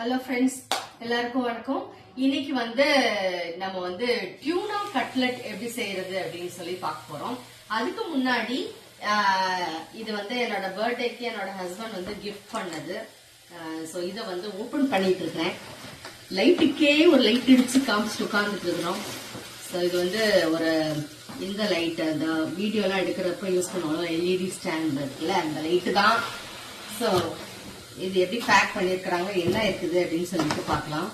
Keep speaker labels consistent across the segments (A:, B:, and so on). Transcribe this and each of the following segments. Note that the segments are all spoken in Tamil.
A: ஹலோ ஃப்ரெண்ட்ஸ் எல்லாருக்கும் வணக்கம். இன்னைக்கு வந்து நம்ம வந்து டியூனா கட்லெட் எப்படி செய்யறது அப்படின்னு சொல்லி பார்க்க போறோம். அதுக்கு முன்னாடி இது வந்து என்னோட பர்த்டேக்கு என்னோட ஹஸ்பண்ட் வந்து கிஃப்ட் பண்ணது. ஸோ இதை வந்து ஓபன் பண்ணிட்டு இருக்கேன் லைட்டுக்கே ஒரு லைட் இடிச்சு காமிச்சிட்டு உட்காந்துட்டு இருக்கிறோம். ஸோ இது வந்து ஒரு இந்த லைட் அந்த வீடியோலாம் எடுக்கிறப்ப யூஸ் பண்ணுவோம் எல்இடி ஸ்டாண்ட் இருக்குல்ல அந்த லைட்டு தான். ஸோ இது எப்படி பேக் பண்ணியிருக்கிறாங்க என்ன இருக்குது அப்படின்னு சொல்லிட்டு பார்க்கலாம்.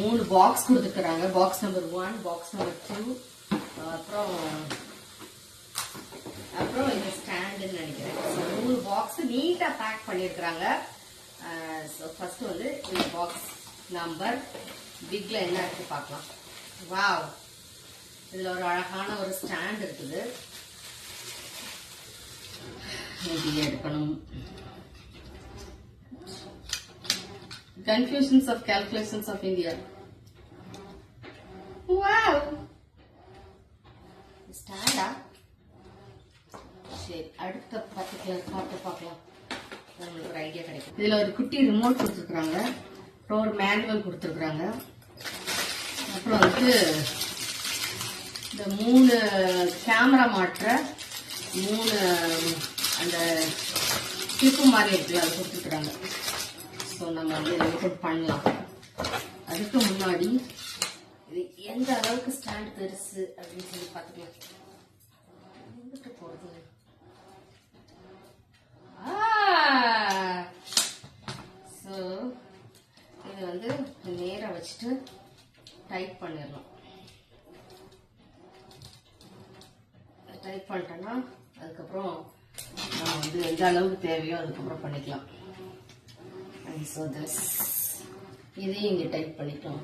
A: மூணு பாக்ஸ் கொடுத்துருக்குறாங்க. Box number one box number two அப்புறம் அப்புறம் இது ஸ்டாண்டுன்னு நினைக்கிறேன். மூணு பாக்ஸ் நீட்டாக பேக் பண்ணியிருக்கிறாங்க. ஸோ வந்து இந்த பாக்ஸ் நம்பர் பிக்ல என்ன இருக்கு பார்க்கலாம். வாவ் இதுல ஒரு அழகான ஒரு ஸ்டாண்ட் இருக்குது. இது எடுக்கணும். Confusions of calculations of India. Wow! ஸ்டாண்டா சரி அடுத்த பர்டிகுலர் பார்த்து பார்க்கலாம். உங்களுக்கு ஒரு ஐடியா கிடைக்கும். இதுல ஒரு குட்டி ரிமோட் கொடுத்துருக்குறாங்க. அப்புறம் ஒரு மேனுவல் கொடுத்துருக்குறாங்க. அப்புறம் வந்து இந்த மூணு கேமரா மாட்டுற மூணு அந்த கிளிப்பு மாதிரி இருக்குல்ல அது கொடுத்துருக்குறாங்க. ஸோ நம்ம வந்து இதை பண்ணலாம். அதுக்கு முன்னாடி இது எந்த அளவுக்கு ஸ்டாண்ட் பெருசு அப்படின்னு சொல்லி பார்த்துக்கலாம். எங்கிட்ட போகிறது ஸோ இது வந்து நேராக வச்சுட்டு டைட் பண்ணிடலாம். டைட் பண்ணிட்டோன்னா அதுக்கப்புறம் நம்ம வந்து எந்த அளவுக்கு தேவையோ அதுக்கப்புறம் பண்ணிக்கலாம். ஸோ திஸ் இதையும் இங்கே டைப் பண்ணிக்கலாம்.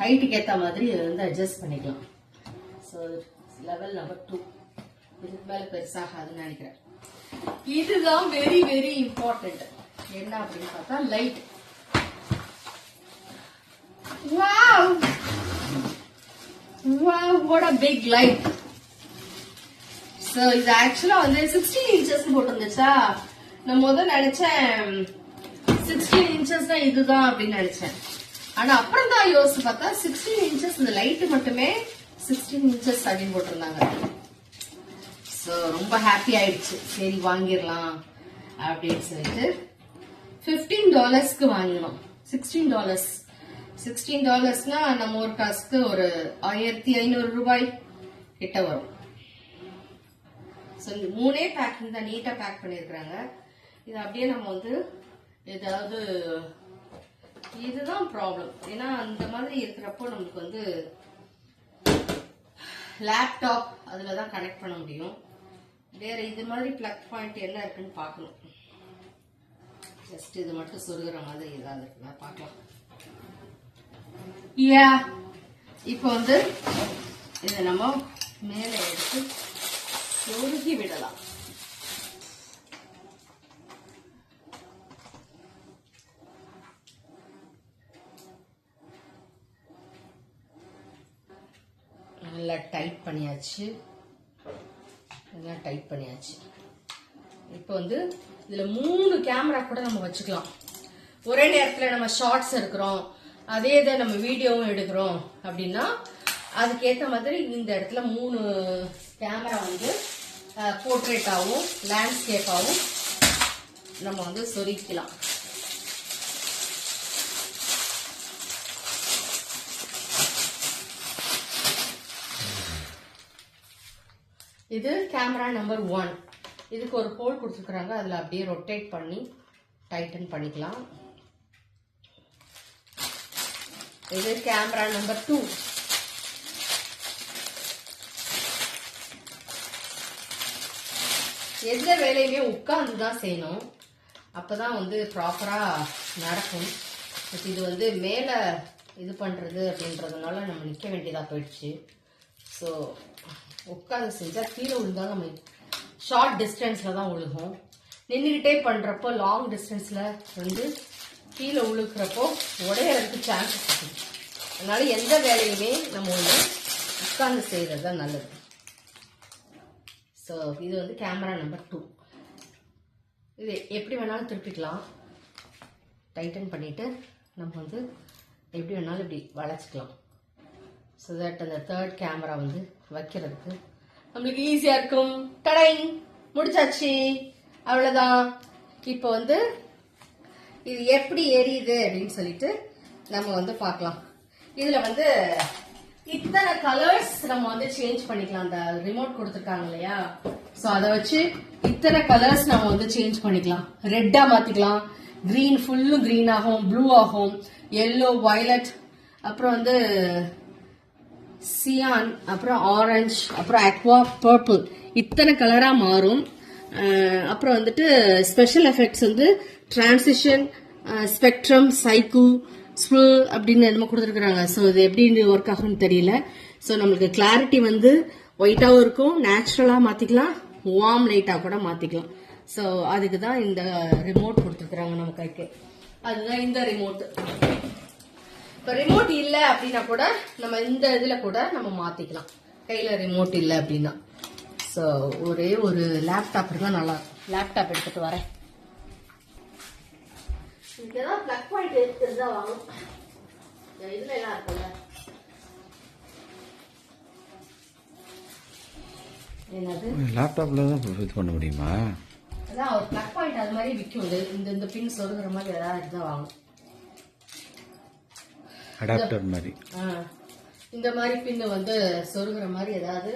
A: ஹைட்டுக்கு ஏற்ற மாதிரி இதை வந்து அட்ஜஸ்ட் பண்ணிக்கலாம். ஸோ லெவல் நம்பர் டூ இதுக்கு மேலே பெருசாகாதுன்னு நினைக்கிறேன். இதுதான் வெரி வெரி இம்பார்ட்டன்ட் என்ன அப்படின்னு பார்த்தா light wow wow what a big light so இது ஆக்சுவலாக வந்து சிக்ஸ்டீன் இன்ச்சஸ் போட்டிருந்துச்சா? நான் முதல் நினைச்சேன் சிக்ஸ்டீன் இன்ச்சஸ் தான் இதுதான் அப்படின்னு நினைச்சேன். ஆனா அப்புறம் தான் யோசிச்சு பார்த்தா சிக்ஸ்டீன் இன்ச்சஸ் இந்த லைட் மட்டுமே சிக்ஸ்டீன் இன்ச்சஸ் அப்படின்னு போட்டிருந்தாங்க. ஸோ ரொம்ப ஹாப்பி ஆயிடுச்சு. சரி வாங்கிடலாம் அப்படின்னு சொல்லிட்டு ஃபிஃப்டீன் டாலர்ஸ்க்கு வாங்கினோம். சிக்ஸ்டீன் டாலர்ஸ் சிக்ஸ்டீன் டாலர்ஸ்னா நம்ம ஒரு டாஸ்க்கு ஒரு ஆயிரத்தி ஐநூறு ரூபாய் கிட்ட வரும். ஸோ இந்த மூணே பேக்கிங் தான் நீட்டாக பேக் பண்ணியிருக்கிறாங்க. இது அப்படியே நம்ம வந்து ஏதாவது இதுதான் ப்ராப்ளம் ஏன்னா அந்த மாதிரி இருக்கிறப்போ நம்மளுக்கு வந்து லேப்டாப் அதில் தான் கனெக்ட் பண்ண முடியும். வேற இது மாதிரி பிளக் பாயிண்ட் என்ன இருக்குன்னு பார்க்கணும். ஜஸ்ட் இது மட்டும் சொருகிற மாதிரி ஏதாவது இருக்குதா? பார்க்கலாம். யா இப்போ வந்து இதை நம்ம மேலே எடுத்து சொருகி விடலாம். நல்லா டைட் பண்ணியாச்சு. நல்லா டைட் பண்ணியாச்சு. இப்போ வந்து இதில் மூணு கேமரா கூட நம்ம வச்சுக்கலாம். ஒரே நேரத்தில் நம்ம ஷார்ட்ஸ் எடுக்கிறோம். அதே இதை நம்ம வீடியோவும் எடுக்கிறோம் அப்படின்னா அதுக்கேற்ற மாதிரி இந்த இடத்துல மூணு கேமரா வந்து போர்ட்ரேட்டாகவும் லேண்ட்ஸ்கேப்பாகவும் நம்ம வந்து சொருக்கலாம் இது கேமரா நம்பர் ஒன் இதுக்கு ஒரு ஹோல் கொடுத்துருக்குறாங்க. அதில் அப்படியே ரொட்டேட் பண்ணி டைட்டன் பண்ணிக்கலாம். இது கேமரா நம்பர் டூ எந்த வேலையுமே உட்காந்து தான் செய்யணும். அப்போ தான் வந்து ப்ராப்பராக நடக்கும். பட் இது வந்து மேலே இது பண்ணுறது அப்படின்றதுனால நம்ம நிற்க வேண்டியதாக போயிடுச்சு. ஸோ உட்காந்து செஞ்சால் கீழே விழுந்தாங்க நம்ம ஷார்ட் டிஸ்டன்ஸில் தான் விழுகும் நின்றுக்கிட்டே பண்ணுறப்போ லாங் டிஸ்டன்ஸில் வந்து கீழே உழுக்கிறப்போ உடையறதுக்கு சான்சஸ் இருக்கு. அதனால் எந்த வேலையுமே நம்ம வந்து உட்காந்து செய்கிறது தான் நல்லது. ஸோ இது வந்து கேமரா நம்பர் டூ இது எப்படி வேணாலும் திருப்பிக்கலாம். டைட்டன் பண்ணிவிட்டு நம்ம வந்து எப்படி வேணாலும் இப்படி வளைச்சிக்கலாம். ஸோ தட் அந்த தேர்ட் கேமரா வந்து வைக்கிறதுக்கு நம்மளுக்கு ஈஸியாக இருக்கும். டடை முடிச்சாச்சு. அவ்வளோதான் இப்போ வந்து இது எப்படி எரியுது அப்படின்னு சொல்லிட்டு நம்ம வந்து பார்க்கலாம். இதில் வந்து இத்தனை கலர்ஸ் நம்ம வந்து சேஞ்ச் பண்ணிக்கலாம். அந்த ரிமோட் கொடுத்துருக்காங்க இல்லையா? ஸோ அதை வச்சு இத்தனை கலர்ஸ் நம்ம வந்து சேஞ்ச் பண்ணிக்கலாம். ரெட்டாக மாற்றிக்கலாம் க்ரீன் ஃபுல்லும் க்ரீன் ஆகும். ப்ளூ ஆகும். எல்லோ வயலட் அப்புறம் வந்து சியான் அப்புறம் ஆரஞ்சு அப்புறம் அக்வா பர்பிள் இத்தனை கலராக மாறும். அப்புறம் வந்துட்டு ஸ்பெஷல் எஃபெக்ட்ஸ் வந்து டிரான்சிஷன் ஸ்பெக்ட்ரம் சைக்கு ஸ்பில் அப்படின்னு என்னமோ கொடுத்துருக்குறாங்க. ஸோ இது எப்படி ஒர்க் ஆகும்னு தெரியல. ஸோ நம்மளுக்கு கிளாரிட்டி வந்து ஒயிட்டாகவும் இருக்கும். நேச்சுரலாக மாற்றிக்கலாம் வார்ம் லைட்டாக கூட மாற்றிக்கலாம் ஸோ அதுக்கு தான் இந்த ரிமோட் கொடுத்துருக்குறாங்க நம்ம கைக்கு. அதுதான் இந்த ரிமோட் இப்ப ரிமோட் இல்ல அப்படின்னா கூட நம்ம இந்த இதுல கூட நம்ம மாத்திக்கலாம். கையில ரிமோட் இல்ல அப்படின்னா. சோ ஒரே ஒரு லேப்டாப் இருந்தா நல்லா இருக்கும். லேப்டாப் எடுத்துட்டு வரேன். பிளக் பாயிண்ட் இருக்கிறதா வாங்கும். இதுல எல்லாம் இருக்கும்ல என்னது?
B: லேப்டாப்ல தான் இது பண்ண முடியுமா?
A: அதான் ஒரு பிளக் பாயிண்ட் அது மாதிரி விற்கும் இந்த இந்த பின் சொருகிற மாதிரி ஏதாவது இருந்தா வாங்கும்.
B: அடாப்டர் மாதிரி.
A: இந்த மாதிரி பின்னு வந்து சொருகிற மாதிரி ஏதாவது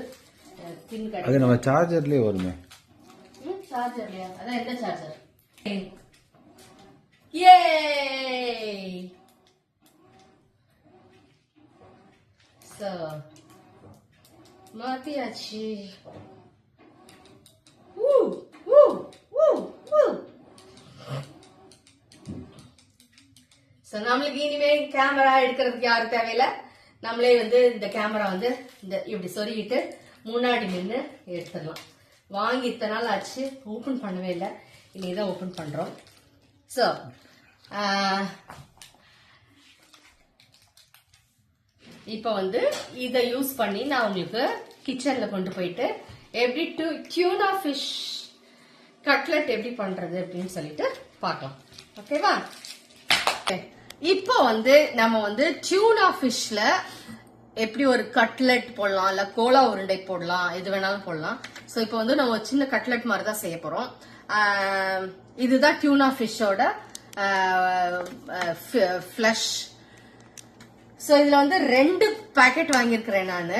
A: பின்
B: அது நம்ம சார்ஜர்லயே வருமே.
A: சார்ஜர்லையா அதான் எந்த சார்ஜர் ஏ சோ மாத்தியாச்சு. ஸோ நம்மளுக்கு இனிமே கேமரா எடுக்கிறதுக்கு யாரும் தேவையில்ல? நம்மளே வந்து இந்த கேமரா வந்து இந்த இப்படி சொருகிட்டு முன்னாடி நின்று எடுத்துடலாம். வாங்கி இத்தனை நாள் ஆச்சு ஓப்பன் பண்ணவே இல்லை. இன்னைக்கு தான் ஓப்பன் பண்ணுறோம் ஸோ இப்போ வந்து இதை யூஸ் பண்ணி நான் உங்களுக்கு கிச்சனில் கொண்டு போயிட்டு எப்படி டு டியூனா ஃபிஷ் கட்லெட் எப்படி பண்ணுறது அப்படின்னு சொல்லிட்டு பார்க்கலாம். ஓகேவா ஓகே இப்போ வந்து நம்ம வந்து டியூனா ஃபிஷ்ல எப்படி ஒரு கட்லெட் போடலாம் இல்ல கோலா உருண்டை போடலாம் எது வேணாலும் போடலாம். ஸோ இப்போ வந்து நம்ம ஒரு சின்ன கட்லெட் மாதிரி தான் செய்ய போறோம் இதுதான் டியூனா ஃபிஷ்ஷோட ஃப்ளஷ் ஸோ இதில் வந்து ரெண்டு பேக்கெட் வாங்கியிருக்கிறேன் நான்.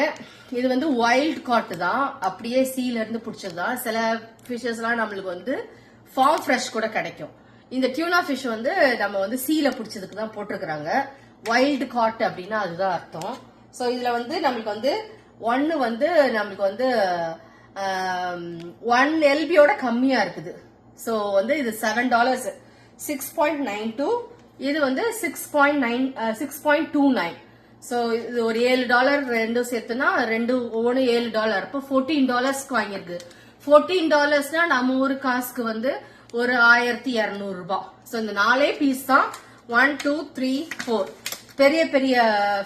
A: இது வந்து வைல்ட் காட்டு தான். அப்படியே சீலேருந்து பிடிச்சது தான் சில ஃபிஷஸ்லாம் நம்மளுக்கு வந்து ஃபார்ம் ஃப்ரெஷ் கூட கிடைக்கும். இந்த டியூனா ஃபிஷ் வந்து நம்ம வந்து சீல பிடிச்சதுக்கு தான் போட்டிருக்கிறாங்க. வைல்டு காட் அப்படின்னா அதுதான் அர்த்தம். ஸோ இதில் வந்து நம்மளுக்கு வந்து ஒன்று வந்து நம்மளுக்கு வந்து ஒன் எல்பியோட கம்மியாக இருக்குது. ஸோ வந்து இது seven dollars six point nine two இது வந்து six point nine six point two nine so இது ஒரு ஏழு டாலர் ரெண்டும் சேர்த்துனா ரெண்டு ஒவ்வொன்று ஏழு டாலர். அப்போ ஃபோர்டீன் டாலர்ஸ்க்கு வாங்கியிருக்கு. ஃபோர்டீன் டாலர்ஸ்னா நம்ம ஊர் காசுக்கு வந்து ஒரு ஆயிரத்தி இரநூறு ரூபாய். ஸோ இந்த நாலே பீஸ் தான் ஒன் டூ த்ரீ ஃபோர் பெரிய பெரிய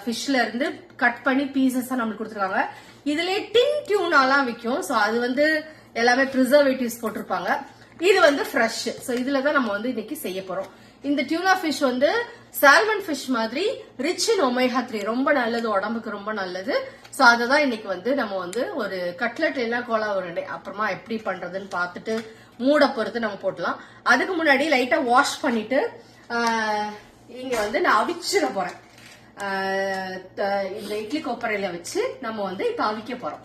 A: ஃபிஷ்ல இருந்து கட் பண்ணி பீசஸா நம்மளுக்கு கொடுத்துருக்காங்க. இதுலேயே டின் டியூனாலாம் விற்கும் ஸோ அது வந்து எல்லாமே ப்ரிசர்வேட்டிவ்ஸ் போட்டிருப்பாங்க. இது வந்து ஃப்ரெஷ் ஸோ இதுல தான் நம்ம வந்து இன்னைக்கு செய்ய போறோம். இந்த டியூனா ஃபிஷ் வந்து சால்மன் ஃபிஷ் மாதிரி ரிச் இன் ஒமேகா த்ரீ ரொம்ப நல்லது உடம்புக்கு ரொம்ப நல்லது. ஸோ அதை தான் இன்னைக்கு வந்து நம்ம வந்து ஒரு கட்லெட் இல்லைன்னா கோலா உருண்டை. அப்புறமா எப்படி பண்றதுன்னு பார்த்துட்டு மூட பொறுத்து நம்ம போட்டலாம். அதுக்கு முன்னாடி லைட்டா வாஷ் பண்ணிட்டு இங்க வந்து நான் அவிச்சிட போறேன். த- இந்த இட்லி கொப்பரையில வச்சு நம்ம வந்து இப்ப அவிக்க போறோம்.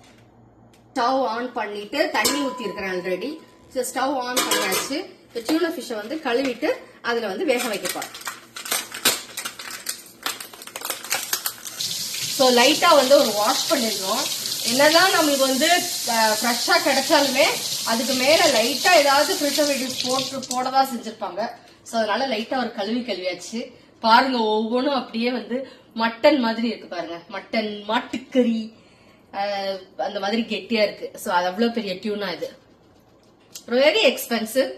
A: ஸ்டவ் ஆன் பண்ணிட்டு தண்ணி ஊத்தி இருக்கிறேன் ஆல்ரெடி ஸ்டவ் ஆன் பண்ணியாச்சு இந்த டியூனா ஃபிஷ்ஷை வந்து கழுவிட்டு அதுல வந்து வேக வைக்க போறேன். ஸோ லைட்டாக வந்து ஒரு வாஷ் பண்ணிடணும் என்னதான் நம்மளுக்கு வந்து ஃப்ரெஷ்ஷாக கிடைச்சாலுமே அதுக்கு மேலே லைட்டாக ஏதாவது ப்ரிசர்வேட்டிவ்ஸ் போட்டு போட தான் செஞ்சுருப்பாங்க. ஸோ அதனால லைட்டாக ஒரு கழுவி கழுவியாச்சு. பாருங்க ஒவ்வொன்றும் அப்படியே வந்து மட்டன் மாதிரி இருக்கு பாருங்க. மட்டன் மாட்டுக்கறி அந்த மாதிரி கெட்டியா இருக்கு. ஸோ அது அவ்வளோ பெரிய டியூனா இது. வெரி எக்ஸ்பென்சிவ்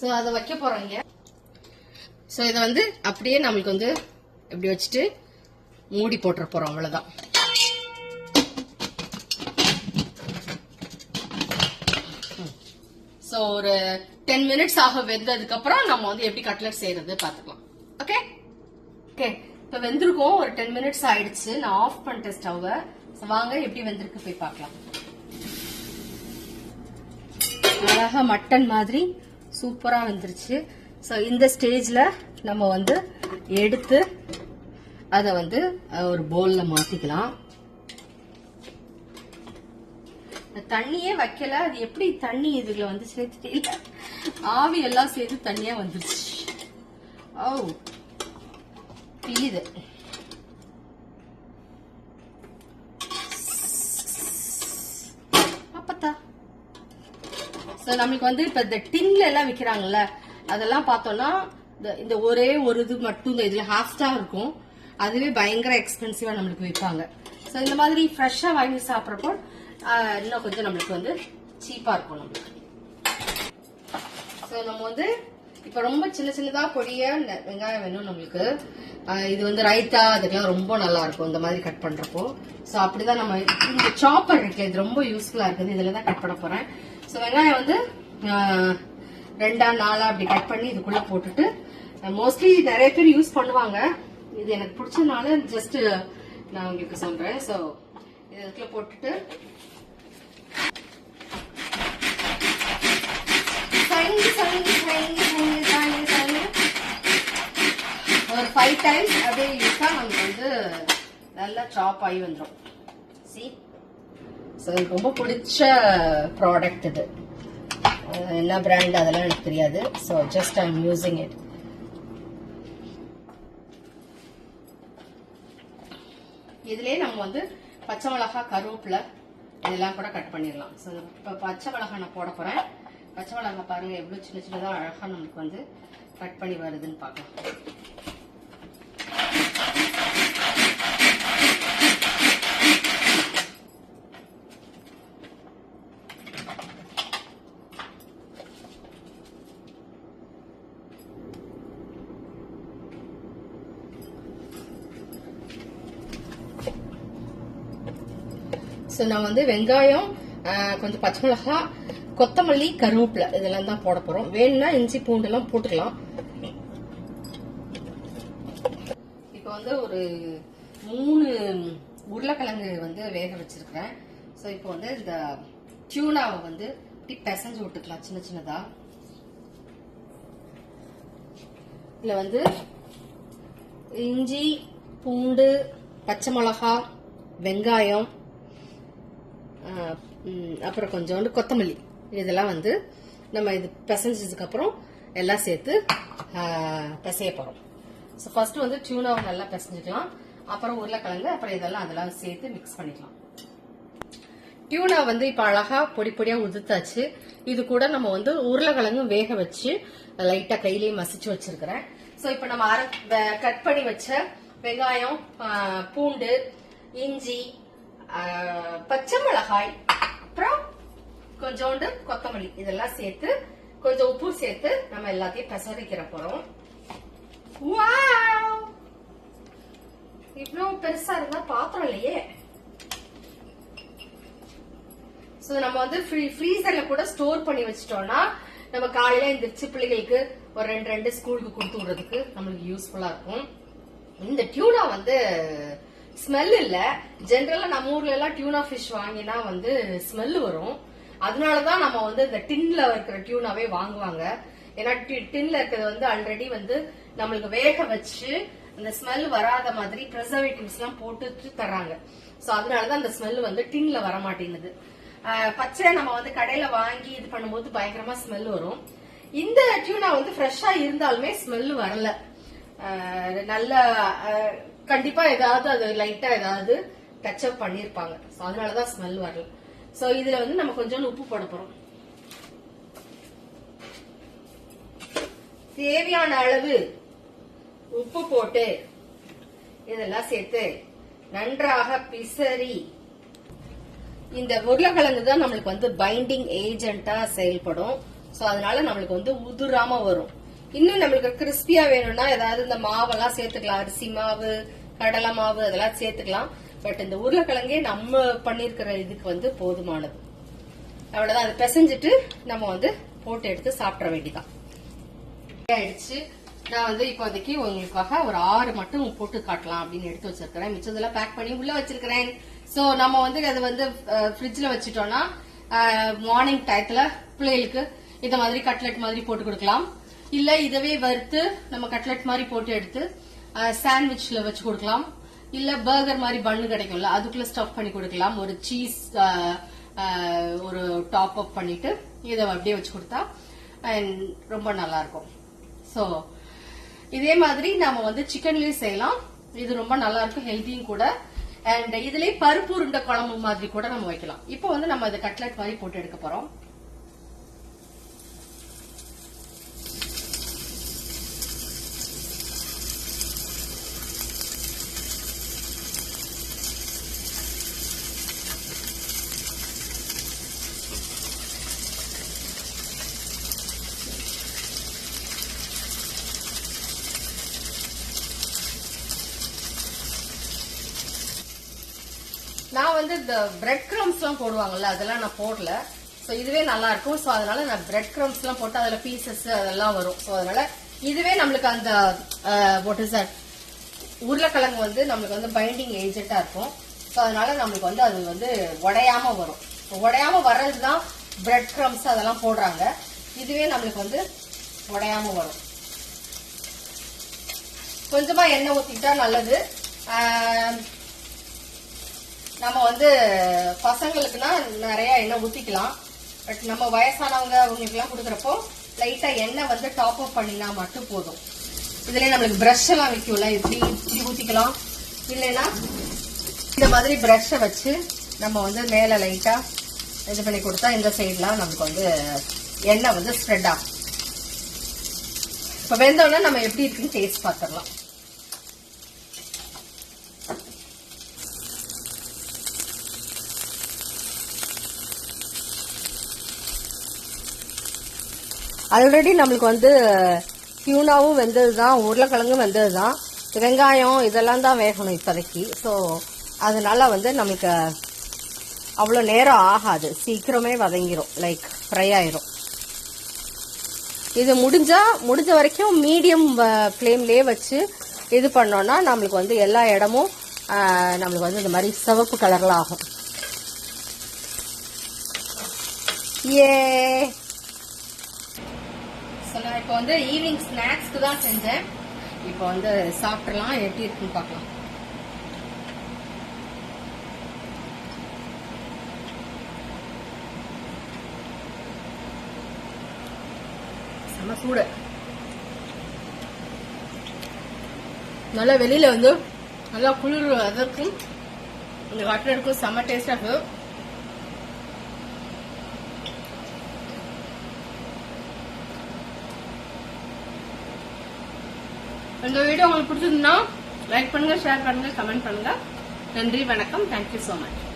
A: ஸோ அதை வைக்க போறாங்க ஸோ இதை வந்து அப்படியே நம்மளுக்கு வந்து இப்படி வச்சுட்டு மூடி போட்டுற போறோம் அவ்வளோதான் ஸோ ஒரு டென் மினிட்ஸ் ஆக வெந்ததுக்கு அப்புறம் நம்ம வந்து எப்படி கட்லெட் செய்யறது பார்த்துக்கலாம். ஓகே ஓகே இப்போ வெந்திருக்கோம். ஒரு டென் மினிட்ஸ் ஆயிடுச்சு. நான் ஆஃப் பண்ணிட்டேன் ஸ்டவ்வை வாங்க எப்படி வெந்திருக்கு போய் பார்க்கலாம். அழகா மட்டன் மாதிரி சூப்பராக வந்துருச்சு. ஸோ இந்த ஸ்டேஜில் நம்ம வந்து எடுத்து அதை வந்து ஒரு போலில் மாற்றிக்கலாம் நான் தண்ணியே வைக்கல. அது எப்படி தண்ணி இதுல வந்துச்சுனே தெரியல ஆவி எல்லாம் சேர்த்து தண்ணியா வந்துருச்சு. ஓ பியுது அப்பத்தா. ஸோ நம்மளுக்கு வந்து இப்போ இந்த டின்ல எல்லாம் விற்கிறாங்கல்ல அதெல்லாம் பார்த்தோம்னா இந்த ஒரே ஒரு இது மட்டும் இந்த இதில் ஹாஃப் இருக்கும். அதுவே பயங்கர எக்ஸ்பென்சிவா நம்மளுக்கு விற்பாங்க ஸோ இந்த மாதிரி ஃப்ரெஷ்ஷாக வாங்கி சாப்பிட்றப்போ இன்னும் கொஞ்சம் நம்மளுக்கு வந்து சீப்பாக இருக்கும் நம்மளுக்கு. ஸோ நம்ம வந்து இப்போ ரொம்ப சின்ன சின்னதா பொடிய வெங்காயம் வேணும் நம்மளுக்கு. இது வந்து ரைத்தா அதுக்கெல்லாம் ரொம்ப நல்லா இருக்கும் இந்த மாதிரி கட் பண்றப்போ. ஸோ அப்படிதான் நம்ம இந்த சாப்பர் இருக்கு. இது ரொம்ப யூஸ்ஃபுல்லா இருக்குது. இதுல தான் கட் பண்ண போறேன். ஸோ வெங்காயம் வந்து ரெண்டா நாலா அப்படி கட் பண்ணி இதுக்குள்ள போட்டுட்டு மோஸ்ட்லி நிறைய பேர் யூஸ் பண்ணுவாங்க. இது எனக்கு பிடிச்சதுனால ஜஸ்ட் நான் உங்களுக்கு சொல்றேன். ஸோ இதுக்குள்ள போட்டுட்டு சைந்து சைந்து சைந்து ஒரு ஃபைவ் டைம்ஸ் அப்படியே இழுத்தா நமக்கு வந்து நல்லா சாப் ஆகி வந்துடும் சி ஸோ எனக்கு ரொம்ப பிடிச்ச ப்ராடக்ட் இது. என்ன பிராண்ட் அதெல்லாம் எனக்கு தெரியாது. So just I am using it இதுலேயே நம்ம வந்து பச்சை மிளகா கருவேப்பிலை இதெல்லாம் கூட கட் பண்ணிடலாம். ஸோ இப்போ பச்சை மிளகா நான் போட போகிறேன் பச்சை மிளகா பாருங்க எவ்வளோ சின்ன சின்னதாக அழகாக நம்மளுக்கு வந்து கட் பண்ணி வருதுன்னு பார்க்கலாம். ஸோ நான் வந்து வெங்காயம் கொஞ்சம் பச்சை மிளகாய் கொத்தமல்லி கருவேப்பிலை இதெல்லாம் தான் போட போகிறோம் வேணும்னா இஞ்சி பூண்டு எல்லாம் போட்டுக்கலாம். இப்போ வந்து ஒரு மூணு உருளைக்கிழங்கு வந்து வேக வச்சிருக்கிறேன். ஸோ இப்போ வந்து இந்த டியூனாவை வந்து இப்படி பிசைஞ்சு விட்டுக்கலாம் சின்ன சின்னதாக இதில் வந்து இஞ்சி பூண்டு பச்சை மிளகா வெங்காயம் அப்புறம் கொஞ்சோண்டு கொத்தமல்லி. இதெல்லாம் வந்து நம்ம இது பிசைஞ்சதுக்கப்புறம் எல்லாம் சேர்த்து பிசைய போகிறோம் ஸோ ஃபஸ்ட்டு வந்து டியூனாவை நல்லா பிசைஞ்சிக்கலாம். அப்புறம் உருளைக்கிழங்கு அப்புறம் இதெல்லாம் அதெல்லாம் சேர்த்து மிக்ஸ் பண்ணிக்கலாம். டியூனா வந்து இப்போ அழகாக பொடி பொடியாக உதுத்தாச்சு இது கூட நம்ம வந்து உருளைக்கிழங்கும் வேக வச்சு லைட்டாக கையிலேயே மசிச்சு வச்சிருக்கிறேன். ஸோ இப்போ நம்ம அரை கட் பண்ணி வச்ச வெங்காயம் பூண்டு இஞ்சி பச்சை மிளகாய் அப்புறம் கொஞ்சோண்டு கொத்தமல்லி. இதெல்லாம் சேர்த்து கொஞ்சம் உப்பு சேர்த்து நம்ம எல்லாத்தையும் பெசரிக்கிற போறோம். இவ்வளவு பெருசா இருந்தா பாத்திரம் இல்லையே. சோ நம்ம வந்து ஃப்ரீசர்ல கூட ஸ்டோர் பண்ணி வச்சிட்டோம்னா நம்ம காலையில எந்திரிச்சு பிள்ளைகளுக்கு ஒரு ரெண்டு ரெண்டு ஸ்கூலுக்கு கொடுத்து விடுறதுக்கு நம்மளுக்கு யூஸ்ஃபுல்லா இருக்கும். இந்த டியூனா வந்து ஸ்மெல் இல்ல. ஜென்ரலா நம்ம ஊர்ல எல்லாம் டியூனா ஃபிஷ் வாங்கினா வந்து ஸ்மெல் வரும். அதனாலதான் நம்ம வந்து இந்த டின்ல இருக்கிற டியூனாவே வாங்குவாங்க. ஏன்னா டின்ல இருக்கிறது வந்து ஆல்ரெடி வந்து நம்மளுக்கு வேக வச்சு அந்த ஸ்மெல் வராத மாதிரி ப்ரிசர்வேட்டிவ்ஸ் எல்லாம் போட்டு தர்றாங்க. சோ அதனாலதான் அந்த ஸ்மெல் வந்து டின்ல வர மாட்டேங்குது பச்சை நம்ம வந்து கடையில வாங்கி இது பண்ணும்போது பயங்கரமா ஸ்மெல் வரும். இந்த டியூனா வந்து ஃப்ரெஷ்ஷா இருந்தாலுமே ஸ்மெல் வரல. நல்ல கண்டிப்பா ஏதாவது அது லைட்டா ஏதாவது டச்சப் பண்ணிருப்பாங்க சோ அதனாலதான் ஸ்மெல் வரல. சோ இதுல வந்து நம்ம கொஞ்சம் உப்பு போட போறோம். தேவையான அளவு உப்பு போட்டு இதெல்லாம் சேர்த்து நன்றாக பிசறி இந்த உருளைக்கிழங்கு தான் நம்மளுக்கு வந்து பைண்டிங் ஏஜென்ட்டா செயல்படும். சோ அதனால நம்மளுக்கு வந்து உதுராம வரும். இன்னும் நம்மளுக்கு கிறிஸ்பியா வேணும்னா ஏதாவது இந்த மாவெல்லாம் சேர்த்துக்கலாம். அரிசி மாவு கடலை மாவு அதெல்லாம் சேர்த்துக்கலாம். பட் இந்த உருளைக்கிழங்கே நம்ம பண்ணிருக்கிற இதுக்கு வந்து போதுமானது. அவ்வளவுதான். அதை பிசைஞ்சிட்டு நம்ம வந்து போட்டு எடுத்து சாப்பிட வேண்டிதான் ஆயிடுச்சு. நான் வந்து இப்போதைக்கு உங்களுக்காக ஒரு ஆறு மட்டும் போட்டு காட்டலாம் அப்படின்னு எடுத்து வச்சிருக்கிறேன். மிச்சதெல்லாம் பேக் பண்ணி உள்ள வச்சிருக்கிறேன். சோ நம்ம வந்து அது வந்து ஃப்ரிட்ஜ்ல வச்சுட்டோம்னா மார்னிங் டயத்துல பிள்ளைகளுக்கு இந்த மாதிரி கட்லெட் மாதிரி போட்டு கொடுக்கலாம். இல்ல இதவே வறுத்து நம்ம கட்லெட் மாதிரி போட்டு எடுத்து சாண்ட்விச்ல வச்சு கொடுக்கலாம். இல்ல பர்கர் மாதிரி பண்ணு கிடைக்கும்ல அதுக்குள்ள ஸ்டஃப் பண்ணி கொடுக்கலாம். ஒரு சீஸ் ஒரு டாப் அப் பண்ணிட்டு இதை அப்படியே வச்சு கொடுத்தா அண்ட் ரொம்ப நல்லா இருக்கும் சோ இதே மாதிரி நாம வந்து சிக்கன்லயும் செய்யலாம். இது ரொம்ப நல்லா இருக்கும் ஹெல்த்தியும் கூட. அண்ட் இதுலயே பருப்பு உருண்டை குழம்பு மாதிரி கூட நம்ம வைக்கலாம். இப்போ வந்து நம்ம அதை கட்லெட் மாதிரி போட்டு எடுக்க போறோம். நான் வந்து இந்த பிரெட் க்ரம்ஸ்லாம் போடுவாங்கல்ல அதெல்லாம் நான் போடல. ஸோ இதுவே நல்லா இருக்கும். ஸோ அதனால நான் பிரெட் க்ரம்ஸ்லாம் போட்டு அதில் பீசஸ் அதெல்லாம் வரும். ஸோ அதனால இதுவே நம்மளுக்கு அந்த வாட் இஸ் தட் உருளைக்கிழங்கு வந்து நம்மளுக்கு வந்து பைண்டிங் ஏஜென்ட்டாக இருக்கும். ஸோ அதனால நம்மளுக்கு வந்து அது வந்து உடையாம வரும். உடையாம வர்றது தான் பிரெட் க்ரம்ஸ் அதெல்லாம் போடுறாங்க. இதுவே நம்மளுக்கு வந்து உடையாம வரும். கொஞ்சமாக எண்ணெய் ஊத்திட்டா நல்லது. நம்ம வந்து பசங்களுக்குனா நிறைய எண்ணெய் ஊற்றிக்கலாம் பட் நம்ம வயசானவங்க அவங்களுக்குலாம் கொடுக்குறப்போ லைட்டாக எண்ணெய் வந்து டாப் அப் பண்ணினா மட்டும் போதும். இதுலேயே நம்மளுக்கு ப்ரஷ் எல்லாம் வைக்கும்ல இப்படி இப்படி ஊற்றிக்கலாம் இல்லைன்னா இந்த மாதிரி ப்ரஷ்ஷை வச்சு நம்ம வந்து மேலே லைட்டாக இது பண்ணி கொடுத்தா இந்த சைட்லாம் நமக்கு வந்து எண்ணெய் வந்து ஸ்ப்ரெட் ஆகும். இப்போ வெந்தோடனே நம்ம எப்படி இருக்குன்னு டேஸ்ட் பார்த்துடலாம். ஆல்ரெடி நம்மளுக்கு வந்து டியூனாவும் வெந்தது தான் உருளைக்கிழங்கும் வெந்தது தான் வெங்காயம் இதெல்லாம் தான் வேகணும் இப்போதைக்கு. ஸோ அதனால் வந்து நம்மளுக்கு அவ்வளோ நேரம் ஆகாது. சீக்கிரமே வதங்கிரும். லைக் ஃப்ரை ஆயிரும். இது முடிஞ்சால் முடிஞ்ச வரைக்கும் மீடியம் ஃப்ளேம்லேயே வச்சு இது பண்ணோன்னா நம்மளுக்கு வந்து எல்லா இடமும் நம்மளுக்கு வந்து இந்த மாதிரி சிவப்பு கலரில் ஆகும். ஏ நான் இப்போ வந்து ஈவினிங் ஸ்நாக்ஸ்க்கு தான் செஞ்சேன். இப்போ வந்து சாப்பிட்றலாம் எப்படி இருக்குன்னு பார்க்கலாம். செம்ம சூடு. நல்லா வெளியில வந்து நல்லா குளிர் அதற்கும் இந்த கட்லெட்டுக்கும் செம்ம டேஸ்டா இருக்கும். இந்த வீடியோ உங்களுக்கு பிடிச்சிருந்தா லைக் பண்ணுங்க ஷேர் பண்ணுங்க கமெண்ட் பண்ணுங்க. நன்றி வணக்கம். Thank you so much